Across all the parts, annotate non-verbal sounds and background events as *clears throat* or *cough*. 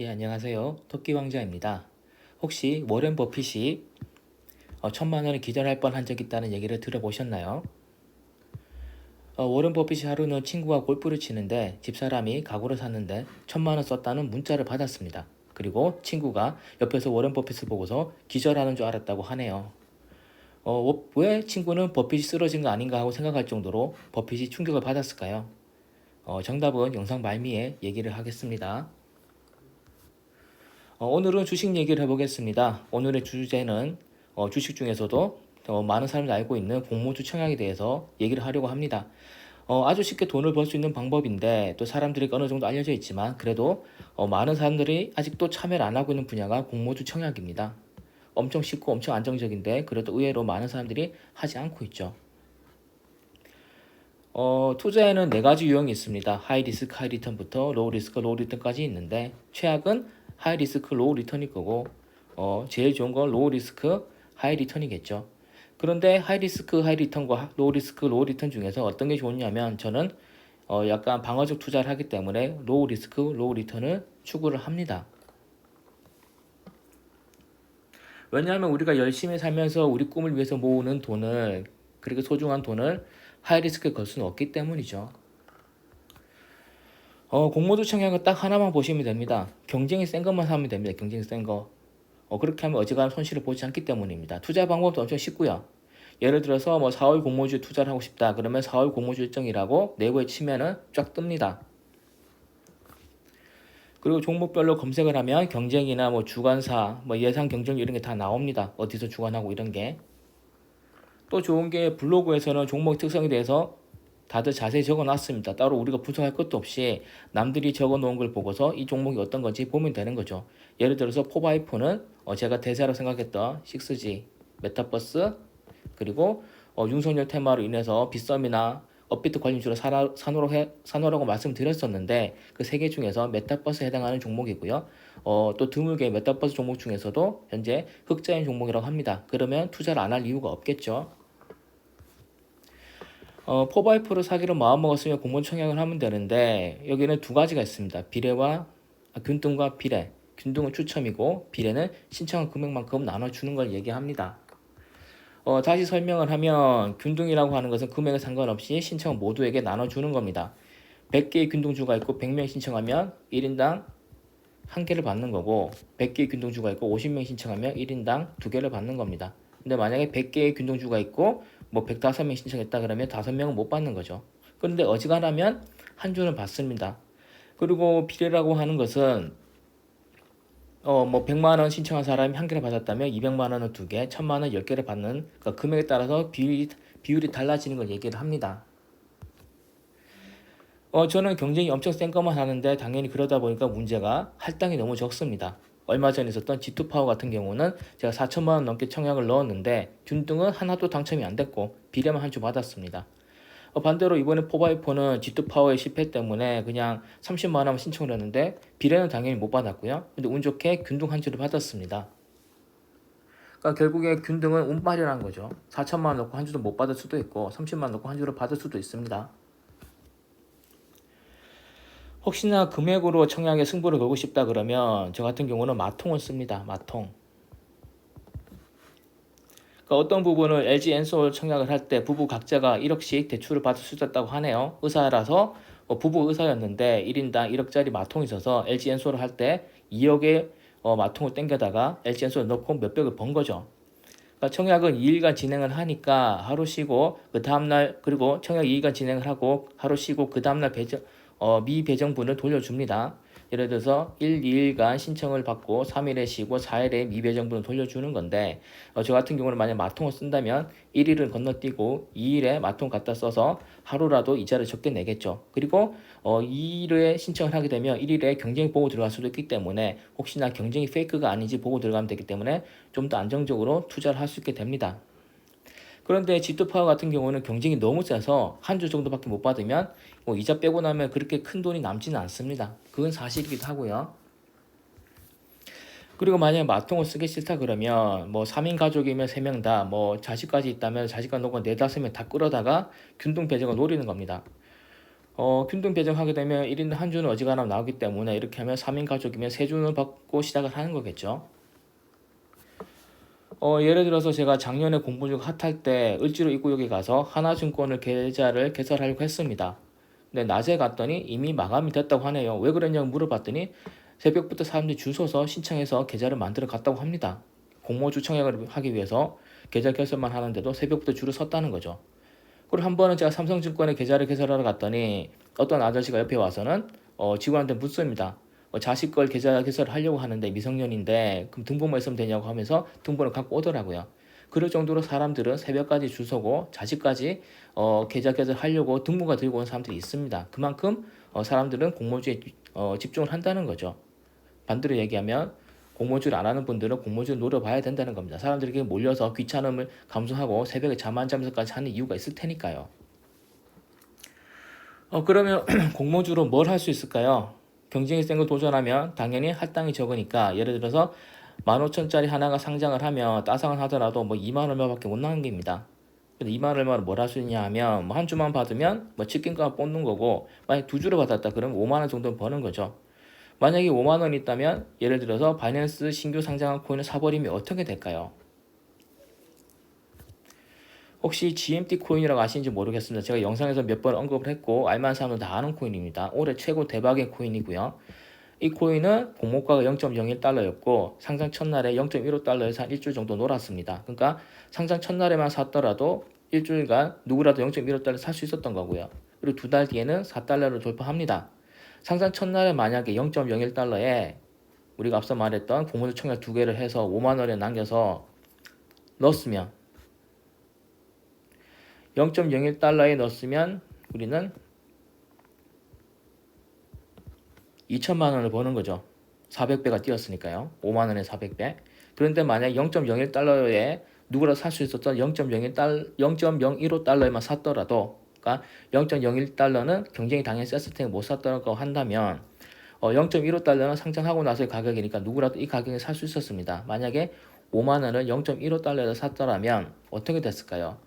예, 안녕하세요. 토끼 왕자입니다. 혹시 워렌 버핏이 어, 천만 원을 기절할 뻔한 적 있다는 얘기를 들어보셨나요? 어, 워렌 버핏이 하루는 친구와 골프를 치는데 집사람이 가구를 샀는데 천만 원 썼다는 문자를 받았습니다. 그리고 친구가 옆에서 워렌 버핏을 보고서 기절하는 줄 알았다고 하네요. 어, 왜 친구는 버핏이 쓰러진 거 아닌가 하고 생각할 정도로 버핏이 충격을 받았을까요? 어, 정답은 영상 말미에 얘기를 하겠습니다. 어, 오늘은 주식 얘기를 해보겠습니다. 오늘의 주제는 어, 주식 중에서도 어, 많은 사람들이 알고 있는 공모주 청약에 대해서 얘기를 하려고 합니다. 어, 아주 쉽게 돈을 벌 수 있는 방법인데 또 사람들에게 어느 정도 알려져 있지만 그래도 어, 많은 사람들이 아직도 참여를 안 하고 있는 분야가 공모주 청약입니다. 엄청 쉽고 엄청 안정적인데 그래도 의외로 많은 사람들이 하지 않고 있죠. 어, 투자에는 네 가지 유형이 있습니다. 하이 리스크, 하이 리턴부터 로우 리스크, 로우 리턴까지 있는데 최악은 하이 리스크, 로우 리턴일 거고 어, 제일 좋은 건 로우 리스크, 하이 리턴이겠죠. 그런데 하이 리스크, 하이 리턴과 로우 리스크, 로우 리턴 중에서 어떤 게 좋냐면 저는 어, 약간 방어적 투자를 하기 때문에 로우 리스크, 로우 리턴을 추구를 합니다. 왜냐하면 우리가 열심히 살면서 우리 꿈을 위해서 모으는 돈을 그렇게 소중한 돈을 하이 리스크에 걸 수는 없기 때문이죠. 어, 공모주 청약은 딱 하나만 보시면 됩니다. 경쟁이 센 것만 사면 됩니다. 경쟁이 센 거. 어, 그렇게 하면 어지간한 손실을 보지 않기 때문입니다. 투자 방법도 엄청 쉽고요. 예를 들어서 뭐 4월 공모주에 투자를 하고 싶다. 그러면 4월 공모주 일정이라고 네이버에 치면은 쫙 뜹니다. 그리고 종목별로 검색을 하면 경쟁이나 뭐 주관사, 뭐 예상 경쟁률 이런 게 다 나옵니다. 어디서 주관하고 이런 게. 또 좋은 게 블로그에서는 종목 특성에 대해서 다들 자세히 적어 놨습니다. 따로 우리가 분석할 것도 없이 남들이 적어 놓은 걸 보고서 이 종목이 어떤 건지 보면 되는 거죠. 예를 들어서 포바이프는 어 제가 대세라고 생각했던 6G, 메타버스, 그리고 어 윤석열 테마로 인해서 빗썸이나 업비트 관련주로 산호라고, 해, 산호라고 말씀드렸었는데 그 세 개 중에서 메타버스에 해당하는 종목이고요. 어, 또 드물게 메타버스 종목 중에서도 현재 흑자인 종목이라고 합니다. 그러면 투자를 안 할 이유가 없겠죠. 어, 포바이프를 사기로 마음먹었으면 공모 청약을 하면 되는데 여기는 두 가지가 있습니다. 비례와 아, 균등과 비례. 균등은 추첨이고 비례는 신청한 금액만큼 나눠주는 걸 얘기합니다. 어, 다시 설명을 하면 균등이라고 하는 것은 금액에 상관없이 신청 모두에게 나눠주는 겁니다. 100개의 균등주가 있고 100명 신청하면 1인당 한 개를 받는 거고 100개의 균등주가 있고 50명 신청하면 1인당 두 개를 받는 겁니다. 근데 만약에 100개의 균등주가 있고 뭐 105명 신청했다 그러면 5명은 못 받는 거죠. 그런데 어지간하면 한 주는 받습니다. 그리고 비례라고 하는 것은 어, 뭐 100만 원 신청한 사람이 한 개를 받았다면 200만 원은 두 개, 1000만 원 10개를 받는 그러니까 금액에 따라서 비율이 비율이 달라지는 걸 얘기를 합니다. 어, 저는 경쟁이 엄청 센 것만 하는데 당연히 그러다 보니까 문제가 할당이 너무 적습니다. 얼마 전에 있었던 G2 파워 같은 경우는 제가 4천만 원 넘게 청약을 넣었는데 균등은 하나도 당첨이 안 됐고 비례만 한 주 받았습니다. 어, 반대로 이번에 포바이퍼는 G2 파워의 실패 때문에 그냥 30만 원 신청을 했는데 비례는 당연히 못 받았고요. 근데 운 좋게 균등 한 주를 받았습니다. 그러니까 결국에 균등은 운빨이라는 거죠. 4천만 원 넣고 한 주도 못 받을 수도 있고 30만 원 넣고 한 주를 받을 수도 있습니다. 혹시나 금액으로 청약에 승부를 걸고 싶다 그러면 저 같은 경우는 마통을 씁니다. 마통. 그러니까 어떤 부분을 LG 엔솔 청약을 할 때 부부 각자가 1억씩 대출을 받을 수 있었다고 하네요. 의사라서 어, 부부 의사였는데 1인당 1억짜리 마통이 있어서 LG 엔솔을 할 때 2억의 어, 마통을 땡겨다가 LG 엔솔을 넣고 몇백을 번 거죠. 그러니까 청약은 2일간 진행을 하니까 하루 쉬고 그 다음날 그리고 청약 2일간 진행을 하고 하루 쉬고 그 다음날 배정 어, 미배정분을 돌려줍니다. 예를 들어서 1, 2일간 신청을 받고 3일에 쉬고 4일에 미배정분을 돌려주는 건데 어, 저 같은 경우는 만약 마통을 쓴다면 1일은 건너뛰고 2일에 마통 갖다 써서 하루라도 이자를 적게 내겠죠. 그리고 어, 2일에 신청을 하게 되면 1일에 경쟁이 보고 들어갈 수도 있기 때문에 혹시나 경쟁이 페이크가 아닌지 보고 들어가면 되기 때문에 좀 더 안정적으로 투자를 할 수 있게 됩니다. 그런데 G2파워 같은 경우는 경쟁이 너무 세서 한 주 정도밖에 못 받으면 뭐 이자 빼고 나면 그렇게 큰 돈이 남지는 않습니다. 그건 사실이기도 하고요. 그리고 만약에 마통을 쓰기 싫다 그러면 뭐 3인 가족이면 3명 다 뭐 자식까지 있다면 자식과 놓고 4, 5명 다 끌어다가 균등 배정을 노리는 겁니다. 어, 균등 배정하게 되면 1인 한 주는 어지간하면 나오기 때문에 이렇게 하면 3인 가족이면 세 주는 받고 시작을 하는 거겠죠. 어, 예를 들어서 제가 작년에 공부 중 핫할 때 을지로 입구역에 가서 하나증권을 계좌를 개설하려고 했습니다. 근데 낮에 갔더니 이미 마감이 됐다고 하네요. 왜 그랬냐고 물어봤더니 새벽부터 사람들이 줄 서서 신청해서 계좌를 만들어 갔다고 합니다. 공모주 청약을 하기 위해서 계좌 개설만 하는데도 새벽부터 줄을 섰다는 거죠. 그리고 한 번은 제가 삼성증권에 계좌를 개설하러 갔더니 어떤 아저씨가 옆에 와서는 어, 직원한테 묻습니다. 어, 자식 걸 계좌 개설을 하려고 하는데 미성년인데 그럼 등본만 있으면 되냐고 하면서 등본을 갖고 오더라고요. 그럴 정도로 사람들은 새벽까지 줄 서고 자식까지 어, 계좌 개설 하려고 등본가 들고 온 사람들이 있습니다. 그만큼 어, 사람들은 공모주에 어, 집중을 한다는 거죠. 반대로 얘기하면 공모주를 안 하는 분들은 공모주를 노려봐야 된다는 겁니다. 사람들에게 몰려서 귀찮음을 감수하고 새벽에 잠 안 자면서까지 하는 이유가 있을 테니까요. 어, 그러면 *clears throat* 공모주로 뭘 할 수 있을까요? 경쟁이 센거 도전하면 당연히 할당이 적으니까 예를 들어서 15,000짜리 하나가 상장을 하면 따상을 하더라도 뭐 2만 얼마밖에 못 남깁니다. 근데 2만 얼마를 뭘할 수 있냐 하면 뭐 한 주만 받으면 뭐 치킨값 뽑는 거고 만약 두 주를 받았다 그러면 5만 원 정도는 버는 거죠. 만약에 5만 원 있다면 예를 들어서 바이낸스 신규 상장한 코인을 사버리면 어떻게 될까요? 혹시 GMT 코인이라고 아시는지 모르겠습니다. 제가 영상에서 몇 번 언급을 했고 알만한 사람은 다 아는 코인입니다. 올해 최고 대박의 코인이고요. 이 코인은 공모가가 0.01달러였고 상장 첫날에 0.15달러에서 한 일주일 정도 놀았습니다. 그러니까 상장 첫날에만 샀더라도 일주일간 누구라도 0.15달러 살 수 있었던 거고요. 그리고 두 달 뒤에는 4달러를 돌파합니다. 상장 첫날에 만약에 0.01달러에 우리가 앞서 말했던 공모주 청약 두 개를 해서 5만 원에 남겨서 넣었으면 0.01달러에 넣었으면 우리는 2천만 원을 버는 거죠. 400배가 뛰었으니까요. 5만 원에 400배. 그런데 만약 0.01달러에 누구라도 살수 있었던 0.01달 0.015달러에만 샀더라도 그러니까 0.01달러는 경쟁이 당연히 셌을 테니 못 샀다고 한다면 어, 0.15달러는 상장하고 나서의 가격이니까 누구라도 이 가격에 살 수 있었습니다. 만약에 5만 원을 0.15달러에 샀더라면 어떻게 됐을까요?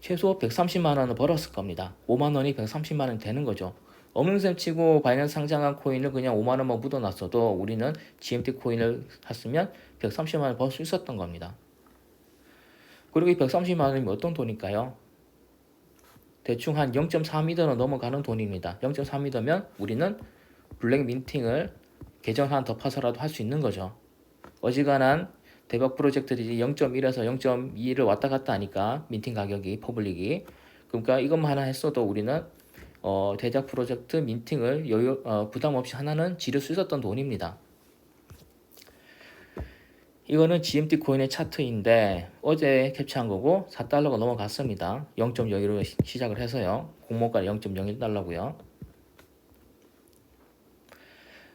최소 130만 원을 벌었을 겁니다. 5만 원이 130만 원이 되는 거죠. 없는 셈 치고 바이낸스 상장한 코인을 그냥 5만 원만 묻어놨어도 우리는 GMT 코인을 샀으면 130만 원을 벌수 있었던 겁니다. 그리고 이 130만 원이면 어떤 돈일까요? 대충 한 0.4m는 넘어가는 돈입니다. 0.4m면 우리는 블랙 민팅을 계정 하나 더 파서라도 할 수 있는 거죠. 어지간한 대박 프로젝트들이 0.1에서 0.2를 왔다 갔다 하니까 민팅 가격이 퍼블릭이 그러니까 이것만 하나 했어도 우리는 어, 대작 프로젝트 민팅을 여유, 어, 부담 없이 하나는 지를 수 있었던 돈입니다. 이거는 GMT 코인의 차트인데 어제 캡처한 거고 4달러가 넘어갔습니다. 0.01로 시작을 해서요. 공모가 0.01달러고요.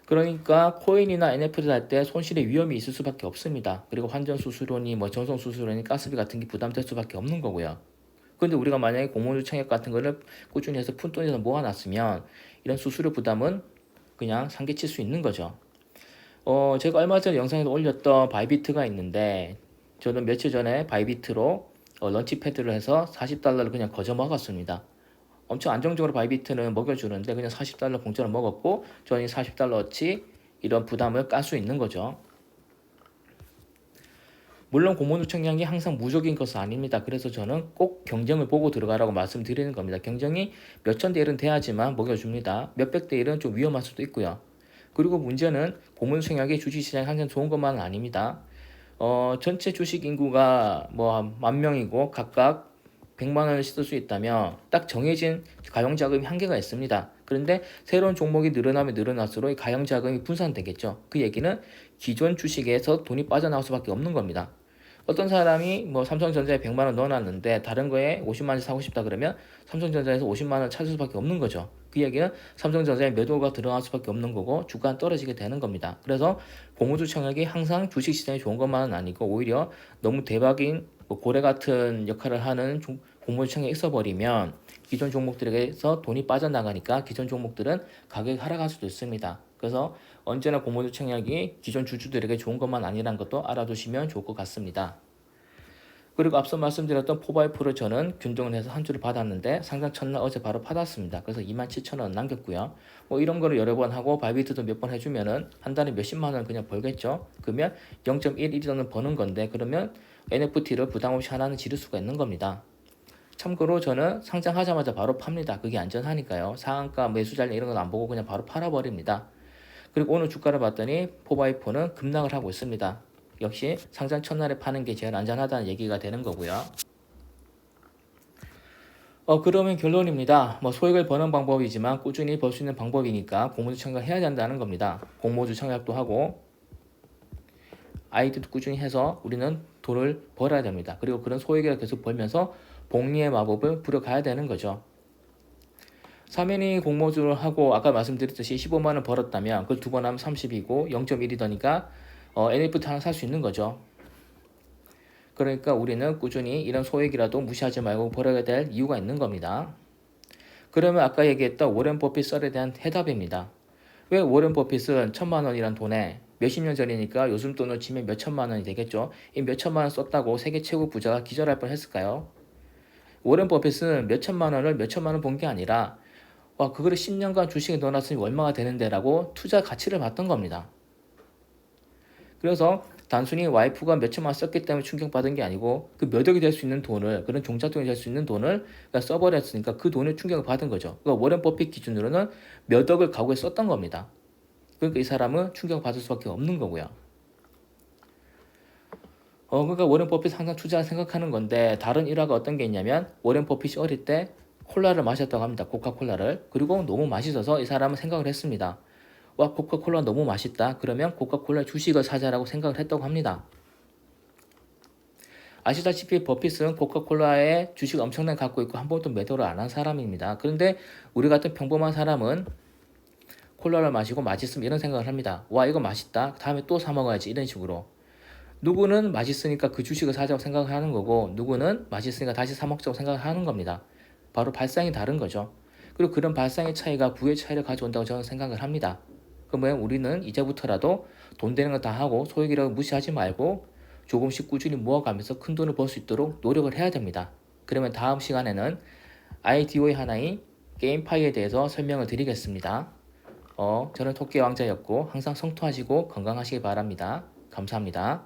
그러니까 코인이나 NFT 할때 손실의 위험이 있을 수밖에 없습니다. 그리고 환전 수수료니 뭐 전송 수수료니 가스비 같은 게 부담될 수밖에 없는 거고요. 그런데 우리가 만약에 공모주 청약 같은 거를 꾸준히 해서 푼돈에서 모아놨으면 이런 수수료 부담은 그냥 상기칠 수 있는 거죠. 어, 제가 얼마 전에 영상에도 올렸던 바이비트가 있는데 저는 며칠 전에 바이비트로 어, 런치패드를 해서 40달러를 그냥 거저 먹었습니다. 엄청 안정적으로 바이비트는 먹여주는데 그냥 40달러 공짜로 먹었고 저는 40달러어치 이런 부담을 깔 수 있는 거죠. 물론 청약이 항상 무적인 것은 아닙니다. 그래서 저는 꼭 경쟁을 보고 들어가라고 말씀드리는 겁니다. 경쟁이 몇천 대 1은 돼야지만 먹여줍니다. 몇백 대 1은 좀 위험할 수도 있고요. 그리고 문제는 공모주 청약이 주식시장이 항상 좋은 것만은 아닙니다. 어, 전체 주식 인구가 뭐 만 명이고 각각 100만 원을 쓸수 있다면 딱 정해진 가용 자금이 한계가 있습니다. 그런데 새로운 종목이 늘어나면 늘어날수록 이 가용 자금이 분산되겠죠. 그 얘기는 기존 주식에서 돈이 빠져나올 수밖에 없는 겁니다. 어떤 사람이 뭐 삼성전자에 100만 원 넣어놨는데 다른 거에 50만 원씩 사고 싶다 그러면 삼성전자에서 50만 원을 찾을 수밖에 없는 거죠. 그 얘기는 삼성전자에 매도가 들어갈 수밖에 없는 거고 주가는 떨어지게 되는 겁니다. 그래서 공모주 청약이 항상 주식시장이 좋은 것만은 아니고 오히려 너무 대박인 뭐 고래 같은 역할을 하는 공모주 청약이 있어버리면 기존 종목들에게서 돈이 빠져나가니까 기존 종목들은 가격이 하락할 수도 있습니다. 그래서 언제나 공모주 청약이 기존 주주들에게 좋은 것만 아니라는 것도 알아두시면 좋을 것 같습니다. 그리고 앞서 말씀드렸던 포바이프를 저는 균등을 해서 한 주를 받았는데 상장 첫날 어제 바로 받았습니다. 그래서 27,000원 남겼고요. 뭐 이런 거를 여러 번 하고 바이비트도 몇 번 해주면은 한 달에 몇십만 원 그냥 벌겠죠. 그러면 0.11원은 버는 건데 그러면 NFT를 부담 없이 하나는 지를 수가 있는 겁니다. 참고로 저는 상장하자마자 바로 팝니다. 그게 안전하니까요. 상한가 매수 잔리 이런 건 안 보고 그냥 바로 팔아버립니다. 그리고 오늘 주가를 봤더니 포바이포는 급락을 하고 있습니다. 역시 상장 첫날에 파는 게 제일 안전하다는 얘기가 되는 거고요. 어 그러면 결론입니다. 뭐 소액을 버는 방법이지만 꾸준히 벌 수 있는 방법이니까 공모주 청약해야 된다는 겁니다. 공모주 청약도 하고 아이디도 꾸준히 해서 우리는 돈을 벌어야 됩니다. 그리고 그런 소액을 계속 벌면서 복리의 마법을 부려가야 되는 거죠. 사면이 공모주를 하고 아까 말씀드렸듯이 15만 원 벌었다면 그걸 두 번 하면 30이고 0.1이더니까 어, NFT 하나 살 수 있는 거죠. 그러니까 우리는 꾸준히 이런 소액이라도 무시하지 말고 벌어야 될 이유가 있는 겁니다. 그러면 아까 얘기했던 워렌 버핏 썰에 대한 해답입니다. 왜 워렌 버핏은 천만 원이란 돈에 몇십 년 전이니까 요즘 돈을 치면 몇 천만 원이 되겠죠. 이 몇 천만 원 썼다고 세계 최고 부자가 기절할 뻔 했을까요? 워렌 버핏은 몇 천만 원을 몇 천만 원 본 게 아니라 와 그거를 10년간 주식에 넣어놨으니 얼마가 되는데라고 투자 가치를 봤던 겁니다. 그래서 단순히 와이프가 몇 천만 원 썼기 때문에 충격받은 게 아니고 그 몇 억이 될 수 있는 돈을 그런 종잣돈이 될 수 있는 돈을 그러니까 써버렸으니까 그 돈에 충격을 받은 거죠. 그러니까 워렌 버핏 기준으로는 몇 억을 가구에 썼던 겁니다. 그러니까 이 사람은 충격받을 수밖에 없는 거고요. 어, 그러니까 워렌 버핏 항상 투자를 생각하는 건데 다른 일화가 어떤 게 있냐면 워렌 버핏이 어릴 때 콜라를 마셨다고 합니다. 코카콜라를. 그리고 너무 맛있어서 이 사람은 생각을 했습니다. 와 코카콜라 너무 맛있다. 그러면 코카콜라 주식을 사자라고 생각을 했다고 합니다. 아시다시피 버핏은 코카콜라의 주식 엄청나게 갖고 있고 한 번도 매도를 안 한 사람입니다. 그런데 우리 같은 평범한 사람은 콜라를 마시고 맛있으면 이런 생각을 합니다. 와 이거 맛있다. 다음에 또 사 먹어야지 이런 식으로. 누구는 맛있으니까 그 주식을 사자고 생각을 하는 거고 누구는 맛있으니까 다시 사 먹자고 생각을 하는 겁니다. 바로 발상이 다른 거죠. 그리고 그런 발상의 차이가 부의 차이를 가져온다고 저는 생각을 합니다. 그러면 우리는 이제부터라도 돈 되는 거 다 하고 소액이라고 무시하지 말고 조금씩 꾸준히 모아가면서 큰 돈을 벌 수 있도록 노력을 해야 됩니다. 그러면 다음 시간에는 IDO의 하나인 게임파이에 대해서 설명을 드리겠습니다. 어, 저는 토끼 왕자였고 항상 성토하시고 건강하시기 바랍니다. 감사합니다.